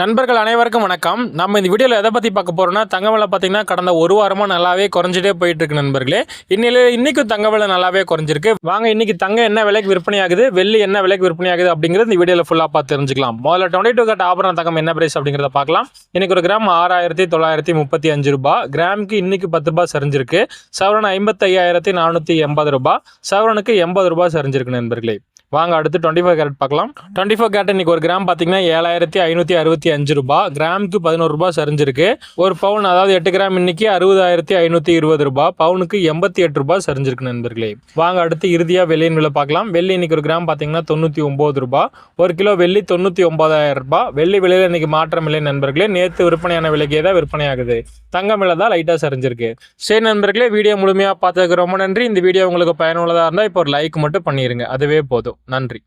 நண்பர்கள் அனைவருக்கும் வணக்கம். நம்ம இந்த வீடியோவில் எதை பற்றி பார்க்க போகிறோம்னா தங்க விலை பார்த்தீங்கன்னா கடந்த ஒரு வாரமாக நல்லாவே குறைஞ்சிட்டே போயிட்டு இருக்கு நண்பர்களே. இன்னில இன்றைக்கும் தங்க விலை நல்லாவே குறைஞ்சிருக்கு. வாங்க இன்னைக்கு தங்கம் என்ன விலைக்கு விற்பனை ஆகுது வெள்ளி என்ன விலைக்கு விற்பனை ஆகுது அப்படிங்கிறது இந்த வீடியோவில் ஃபுல்லாக பார்த்து தெரிஞ்சுக்கலாம். முதல்ல டுவெண்ட்டி டூ கட் ஆபரண தங்கம் என்ன பிரைஸ் அப்படிங்கிறத பார்க்கலாம். இன்னைக்கு ஒரு கிராம் ஆறாயிரத்தி தொள்ளாயிரத்தி முப்பத்தி அஞ்சு ரூபாய் கிராமுக்கு இன்றைக்கி பத்து ரூபாய் சரிஞ்சிருக்கு. சவரன் ஐம்பத்தையாயிரத்தி நானூற்றி எண்பது ரூபாய் சவரனுக்கு எண்பது ரூபாய் சரிஞ்சிருக்கு நண்பர்களே. வாங்க அடுத்து டுவெண்ட்டி ஃபோர் கேரட் பார்க்கலாம். டுவெண்ட்டி ஃபோர் கேரட் இன்னைக்கு ஒரு கிராம் பார்த்தீங்கன்னா ஏழாயிரத்தி ஐநூற்றி அறுபத்தி அஞ்சு ரூபாய். கிராமுக்கு பதினோரு ரூபா சரிஞ்சிருக்கு. ஒரு பவுன் அதாவது எட்டு கிராம் இன்னைக்கு அறுபதாயிரத்தி ஐநூற்றி இருபது ரூபாய். பவுனுக்கு எண்பத்தி எட்டு ரூபாய் சரிஞ்சிருக்கு நண்பர்களே. வாங்க அடுத்து இறுதியாக வெள்ளியின் விலை பார்க்கலாம். வெள்ளி இன்னைக்கு ஒரு கிராம் பார்த்தீங்கன்னா தொண்ணூற்றி ஒம்பது ரூபா ஒரு கிலோ வெள்ளி தொண்ணூற்றி ஒன்பதாயிரம் ரூபா வெள்ளி விலையில் இன்னைக்கு மாற்றம் இல்லை நண்பர்களே. நேற்று விற்பனையான விலைக்கே தான் விற்பனையாகுது. தங்கம் விலை தான் லைட்டாக சரிஞ்சிருக்கு. சரி நண்பர்களே வீடியோ முழுமையாக பார்த்ததுக்கு ரொம்ப நன்றி. இந்த வீடியோ உங்களுக்கு பயனுள்ளதாக இருந்தால் இப்போ ஒரு லைக் மட்டும் பண்ணிடுங்க அதுவே போதும். நன்றி.